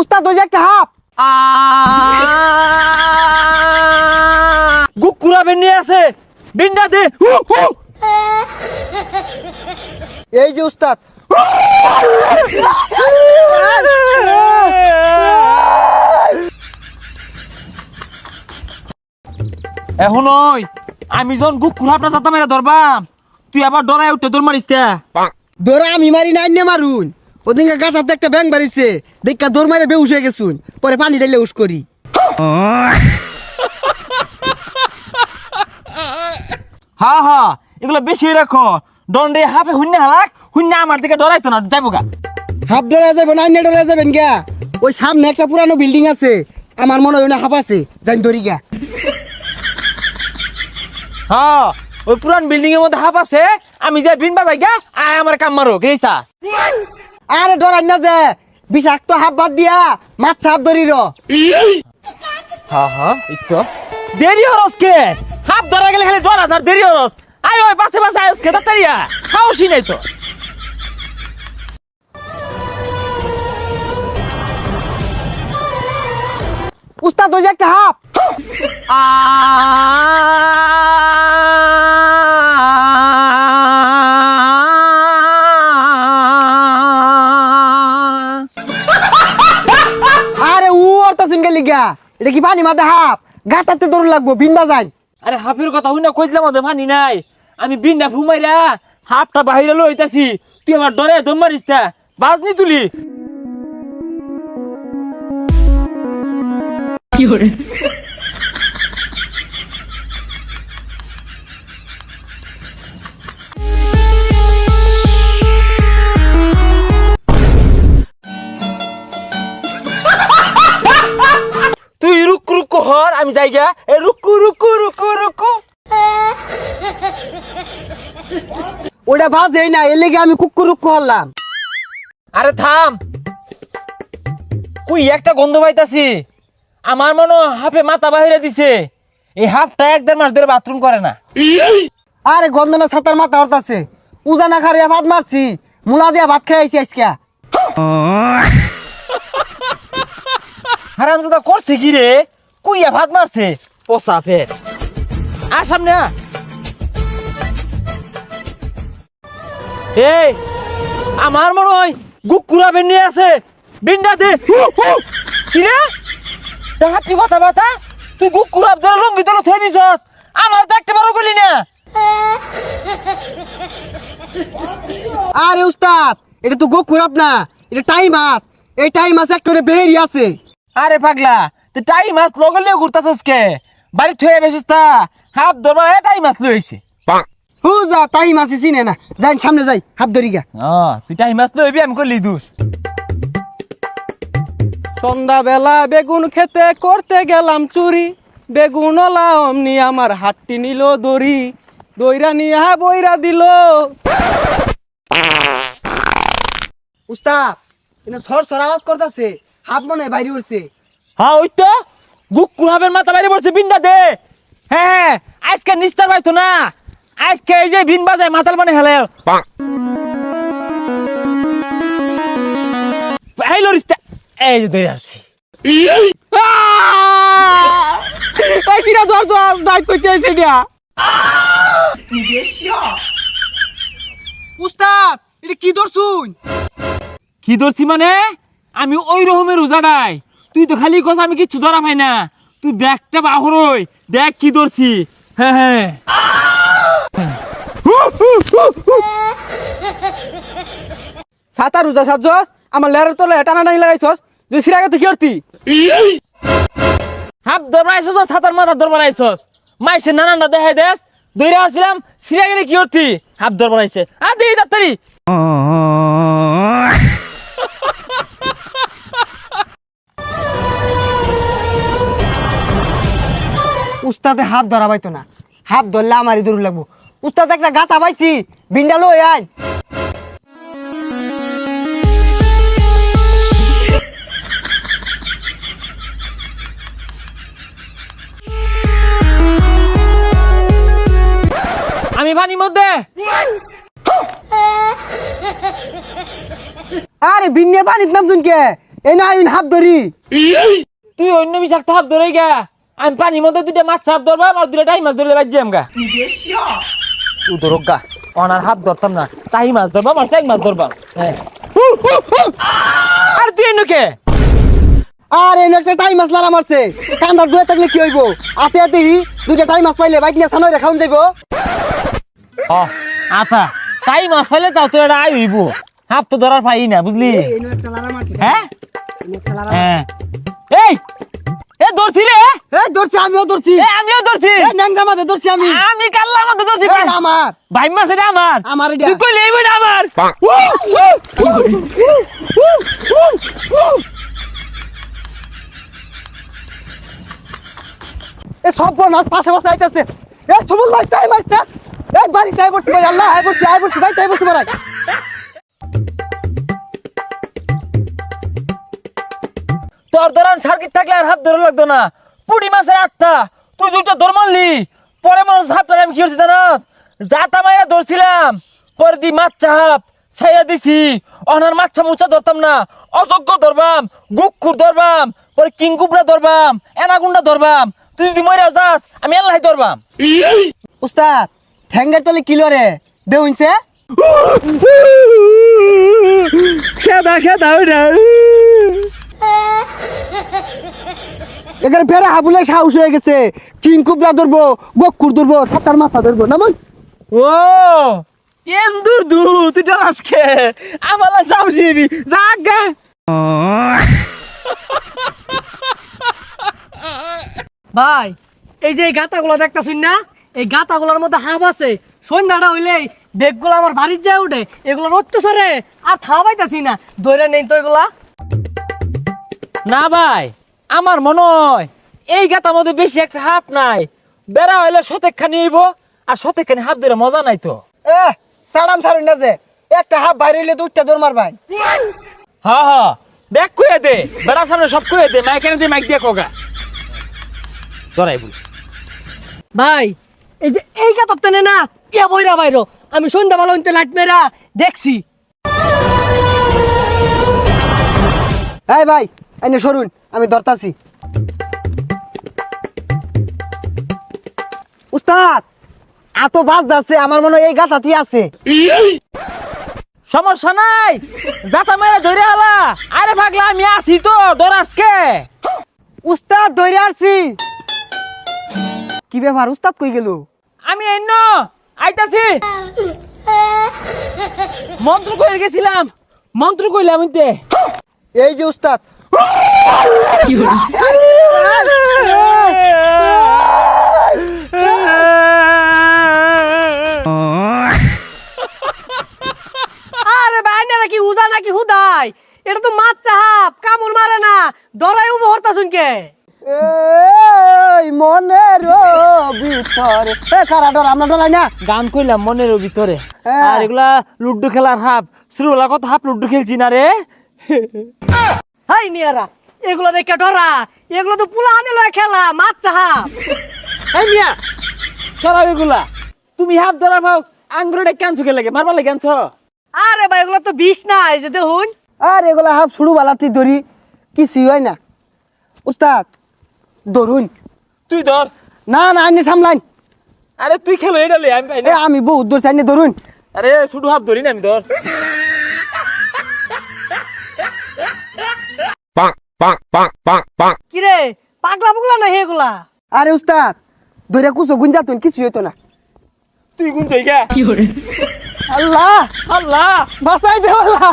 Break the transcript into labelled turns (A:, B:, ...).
A: উস্তাদ ওই যে একটা হাফ।
B: গুকুরা বেনি আছে। বিন্ডা দে।
A: এই যে উস্তাদ।
B: এখন ওই আমি যখন গুকুরা আপনার যাতা মেরে ধরবাম তুই আবার ডরাই উঠতে দৌড় মারিস
A: ধরা আমি মারি না মারুন। ওদিনকে গাতাতে একটা ব্যাং বাড়িছে দেখা দৌড় মারে বেউস হয়ে গেছুন পরে পানি ঢাইলে উস করি।
B: হা হা এগুলো বেশি রাখো। দণ্ডে হাফে শূন্য হালাক শূন্য আমার দিকে ডরাইতো না যাইব গা।
A: হাফ ডরা যাবেন আইনে ডরা যাবেন গা ওই সামনে একটা পুরানো বিল্ডিং আছে আমার মনে হয় না হাফ আছে জানি ধরি গা
B: হ্যাঁ ওই পুরান বিল্ডিং এর মধ্যে হাফ আছে আমি যে বিন বাজাই গা আয় আমার কাম মারো গেছাস
A: আরে ডরাই না যে বিষাক্ত হাফ বাদ দিয়া মাছ হাফ ধরি র।
B: হ্যাঁ হ্যাঁ এই দেরি হরস কে? হাফ ধরা গেলে খালি ডরা আর দেরি হরস। আয় ওই পাশে পাশে আয়স কে তাড়াতাড়িয়া সাহসই নাই তো।
A: উস্তাদ ওই যে একটা হাফ আরে লিগা? এটা কি পানি মাথা হাফ? গাতাতে দৌড় লাগবো বিন বাজাই।
B: আরে হাফের কথা শুনে কইলাম ওদের মানি নাই। আমি বিন্ডা ফুমাইরা হাফটা বাহিরে লইতাছি তুই আমার ডরে দম মারিস তা। বাজনি তুলি। তুই রুকু রুকু আমি যাই গা এ রুকু রুকু রুকু রুকু।
A: ওটা বাজেই না এর লেগে আমি কুক্কু রুক্কু হলাম।
B: আরে থাম। কুই একটা গন্ধ পাইতাছি। আমার মনে হাফে মাথা বাহিরে দিছে। এই হাফটা এক দেড় মাস ধরে বাথরুম করে না।
A: আরে গন্ধনা ছাতার মাথা হরতাছে। উজানা খারিয়া ভাত মারছি। মুলা দিয়া ভাত খাই আইছি আজকে।
B: হারাম দাদা করছে কি রে? কুইয়া ভাত মারছে? পচা পেট আর সামনে এই আমার মনে হয় গুকুরা বেন্নি আছে। বিন্ডা দে। কথা বাতা তুই গুকুরা ধরে লঙ্গি তোলা থই দিছস। আমার তো একটা বারো গলি না।
A: আরে উস্তাদ এটা তো গোকুর না এটা টাইম মাছ এই টাইম মাছ একটা বেহেরি আছে।
B: আরে পাগলা তুই টাই মাছ লগলে ঘুরতাছস কে বাড়ি থয়ে বেসিস তা। হাফ ধরবা এ টাই মাছ লইছে
A: হু যা টাইম মাছ চিনে না। যাই সামনে যাই হাত ধরি গা
B: তুই টাই মাছ লইবি আমি করলি দোষ
C: সন্ধ্যাবেলা বেগুন খেতে করতে গেলাম চুরি। বেগুন অমনি আমার হাতটি নিল দড়ি। দইরা নিয়া বইরা দিল।
A: উস্তাদ সর সর আওয়াজ করতেছে। হাত মনে হয় বাইরে উঠছে
B: হ্যাঁ ওই তো? গুকুর হাবের মাথা বাইরে পড়ছে বিনটা দে হ্যাঁ আজকে নিস্তার পাইতো না। আজকে এই যে বিন বাজায় মাতাল মানে হেলে। এই লরিস্তা এই যে ধরে আসছি।
C: এই সিরা ধর ধর ডাইট করতে আইছে এটা
A: উস্তাদ এটা কি ধরছুন?
B: কি ধরছি মানে? আমি ওই রকমের উজাডাই তুই তো খালি কস আমি কিচ্ছু ধরা পাই না। তুই ব্যাগটা বাহরই দেখ কি ধরছি। হ্যাঁ হ্যাঁ।
C: সাতা রোজা সাজস আমার লেয়ারের তলে টানা টানি লাগাইছস? যে সিরাকে তুই কি করতি?
B: হাত ধরবার আইসস না ছাতার মাথা ধরবার আইসস মাইসে নানানটা দেখাই দেস দইরা আসছিলাম সিরিয়া গেলে কি করতি? হাত ধরবার আইসে আ দিই তাড়াতাড়ি
A: উস্তাদে হাত ধরা পাইতো না। হাত ধরলে আমারই দূর লাগবো। উস্তাদ একটা গাতা পাইছি। বিন্ডালো আইন
B: আমি পানির মধ্যে।
A: আরে বিন্নে পানিত নাম কে? এই না হাত ধরি।
B: তুই অন্য বিষাক্ত হাত ধরে গা। আমি পানির মধ্যে দুইটা মাছ হাফ ধরবাম আর দুটা টাই মাছ ধরলে বাজ্যাম গা তুই ধরক গা অনার হাফ ধরতাম না টাই মাছ ধরবাম আর চাই মাছ ধরবাম হ্যাঁ আর তুই এনুকে
A: আর এনে একটা টাইম মাছ লারা মারছে। কান্দার দুয়ে থাকলে কি হইব? আতে আতে দুইটা টাইম মাছ পাইলে বাইক নিয়ে সানই রেখাউন যাইব।
B: আতা টাই মাছ পাইলে তাও তোর এটা আই হইব। হাফ তো ধরার পাই না বুঝলি? হ্যাঁ? হ্যাঁ। ধরছি
A: আমিও ধরছি।
B: এ আমিও ধরছি।
A: এই মাঝে ধরছি আমি।
B: আমি কাল্লার মধ্যে ধরছি
A: আমার।
B: ভাই মাছ এটা আমার।
A: আমার এটা।
B: তুই কইলে এই আমার।
A: এ সব বনাস পাশে পাশে আইতাছে। এ সুমন ভাই তাই মারছে। এই বাড়ি তাই ভাই আল্লাহ আই ভাই তাই ভাই।
B: তোর ধরান সার্কিট থাকলে আর হাত ধরে লাগতো না। পুড়ি মাছের আত্মা। তুই দুইটা ধর মারলি। পরে মানুষ হাফটা আমি কি করছি জানাস? জাতা মাইয়া ধরছিলাম। পরে দি মাছ চাহাপ ছাইয়া দিছি। অনার মাছা মুছা ধরতাম না। অযোগ্য ধরবাম গুকুর ধরবাম পরে কিংকুবরা ধরবাম এনাগুন্ডা ধরবাম। তুই যদি মরে যাস আমি আল্লাহ ধরবাম।
A: উস্তাদ ঠ্যাঙ্গের তলে কিলো রে দেউনছে
C: খেদা খেদা ওইটা
A: এখানে ফেরা হাবুলে সাহস হয়ে গেছে। কিং কুবরা ধরবো গকুর ধরবো ছাতার মাথা ধরবো। না মন
B: ও এম দূর দূর তুই তো আজকে আমার সাহসী জাগা
C: ভাই এই যে এই গাতাগুলো দেখতেছুন না? এই গাতাগুলোর মধ্যে হাব আছে। সন্ধ্যাটা হইলেই বেগগুলো আমার বাড়ির যায় উঠে এগুলোর অত্যাচারে আর থাবাইতাছি না ধরে নেই তো এগুলা।
B: না ভাই আমার মনে হয় এই গাতার মধ্যে বেশি একটা হাফ নাই। বেড়া হইলে সতেকখানি হইব আর সতেকখানি হাফ ধরে মজা নাই তো।
A: এ সাড়াম সারুন না যে একটা হাফ বাইরে হইলে তো উঠটা দৌড় মারবাই।
B: হা হা ব্যাগ কুয়ে দে বেড়ার সামনে সব কুয়ে দে মাইক এনে দে মাইক দিয়ে কোগা। ধরাই বল।
C: ভাই এই যে এই গাতার টেনে না ইয়া বইরা বাইরো আমি সন্ধ্যাবেলা উনতে লাইট মেরা দেখছি।
A: এই ভাই এনে সরুন আমি ধরতাছি। উস্তাদ এত বাস যাচ্ছে আমার মনে হয় এই গাতাতি আছে।
B: সমস্যা নাই যাতা মেরে ধরে আলা। আরে পাগলা আমি আছি তো দরাজকে
A: উস্তাদ ধরে আসছি কি ব্যাপার উস্তাদ কই গেল?
B: আমি এন্ন আইতাছি। মন্ত্র কইলে গেছিলাম মন্ত্র কইলাম
A: এই যে উস্তাদ
C: আরে ভাই না নাকি উজা নাকি হুদাই? এটা তো মাছ চাহাপ কামড় মারে না। ডরাই উবো হরতাছুন কে
A: এই মনের ভিতরে। এ কারা ডর? আমরা ডরাই না।
B: গান কইলাম মনের ভিতরে।
A: হ্যাঁ।
B: আর এগুলা লুড্ডু খেলার হাফ শুরুবেলা কত হাফ লুড্ডু খেলছি না রে?
C: হাই নিয়ারা এগুলো দেখে ডরা। এগুলো তো পুলা আনে লয় খেলা মাছ চাহাপ
B: এই মিয়া সরাব এগুলা। তুমি হাফ ধরা ভাও আঙ্গুরে ক্যান্সু খেলে মারবার লাগে ক্যান্সো
C: আরে ভাই এগুলো তো বিষ না এই যে দেখুন।
A: আর এগুলা হাফ শুরু বালাতি ধরি কিছুই হয় না। উস্তাদ ধরুন।
B: তুই ধর।
A: না না আইনে সামলাইন।
B: আরে তুই খেলো এটা লই আমি পাই না।
A: আমি বহুত দূর চাইনি ধরুন।
B: আরে শুধু হাফ ধরি না আমি ধর।
C: হেগুলা
A: আরে উস্তাদ ধরে কুসো গুঞ্জাতুন কিছু হইতো না।
B: তুই কোন জায়গা
A: আল্লাহ!
B: আল্লাহ!
A: বাসাই দে আল্লাহ!